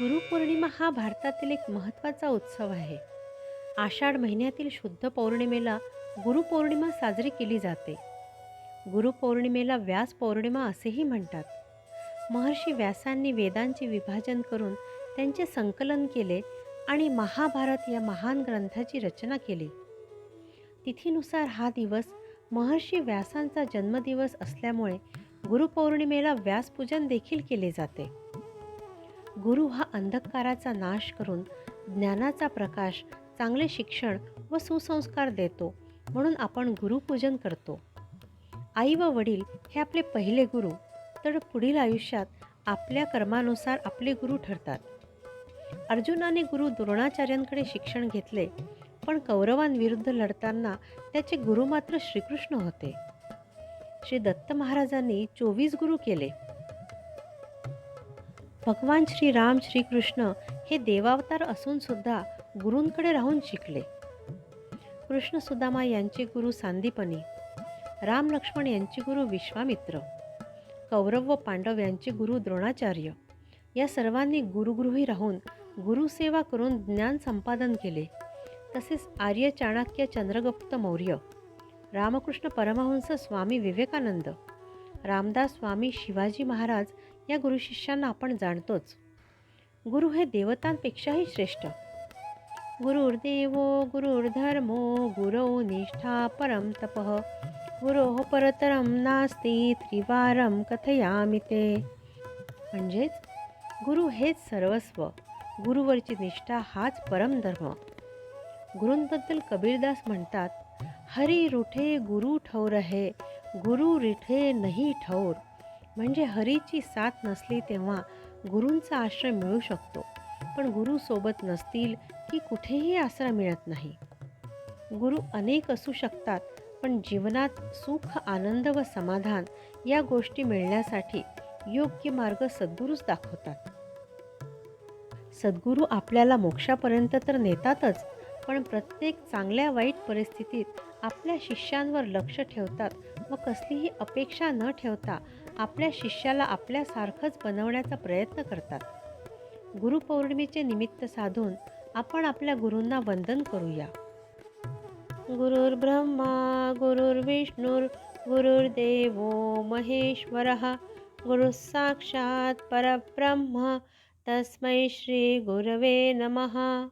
गुरुपौर्णिमा हा भारतातील एक महत्त्वाचा उत्सव आहे. आषाढ महिन्यातील शुद्ध पौर्णिमेला गुरुपौर्णिमा साजरी केली जाते. गुरुपौर्णिमेला व्यास पौर्णिमा असेही म्हणतात. महर्षी व्यासांनी वेदांचे विभाजन करून त्यांचे संकलन केले आणि महाभारत या महान ग्रंथाची रचना केली. तिथीनुसार हा दिवस महर्षी व्यासांचा जन्मदिवस असल्यामुळे गुरुपौर्णिमेला व्यासपूजन देखील केले जाते. गुरु हा अंधकाराचा नाश करून ज्ञानाचा प्रकाश चांगले शिक्षण व सुसंस्कार देतो म्हणून आपण गुरुपूजन करतो. आई व वडील हे आपले पहिले गुरु तर पुढील आयुष्यात आपल्या कर्मानुसार आपले गुरु ठरतात. अर्जुनाने गुरु द्रोणाचार्यांकडे शिक्षण घेतले पण कौरवांविरुद्ध लढताना त्याचे गुरु मात्र श्रीकृष्ण होते. श्री दत्त महाराजांनी चोवीस गुरु केले. भगवान श्री राम श्रीकृष्ण हे देवावतार असून सुद्धा गुरूंकडे राहून शिकले. कृष्ण सुदामा यांचे गुरु सांदीपनी राम लक्ष्मण यांचे गुरु विश्वामित्र कौरव व पांडव यांचे गुरु द्रोणाचार्य या सर्वांनी गुरुगृही राहून गुरुसेवा करून ज्ञान संपादन केले. तसेच आर्य चाणक्य चंद्रगुप्त मौर्य रामकृष्ण परमहंस स्वामी विवेकानंद रामदास स्वामी शिवाजी महाराज या गुरुशिष्यांना आपण जाणतोच. गुरु हे देवतांपेक्षाही श्रेष्ठ. गुरुर्देवो गुरुर्धर्मो गुरौ निष्ठा परम तपः. गुरोः हो परतरं नास्ति त्रिवारं कथयामि ते. म्हणजेच गुरु हेच सर्वस्व. गुरुवरची निष्ठा हाच परमधर्म गुरूंबद्दल कबीरदास म्हणतात हरी रुठे गुरु ठौर हे गुरु रिठे नाही ठौर. म्हणजे हरीची साथ नसली तेव्हा गुरूंचा आश्रय मिळू शकतो. पण गुरु सोबत नसतील की कुठेही आसरा मिळत नाही. गुरु अनेक असू शकतात पण जीवनात सुख आनंद व समाधान या गोष्टी मिळण्यासाठी योग्य मार्ग सद्गुरूच दाखवतात. सद्गुरू आपल्याला मोक्षापर्यंत तर नेतातच पण प्रत्येक चांगल्या वाईट परिस्थितीत आपल्या शिष्यांवर लक्ष ठेवतात व कसलीही अपेक्षा न ठेवता आपल्या शिष्याला आपल्यासारखंच बनवण्याचा प्रयत्न करतात. गुरुपौर्णिमेचे निमित्त साधून आपण आपल्या गुरूंना वंदन करूया. गुरुर्ब्रह्मा गुरुर्विष्णुर गुरुर्देवो महेश्वरः गुरु साक्षात् परब्रह्म. तस्मै श्री गुरवे नमः.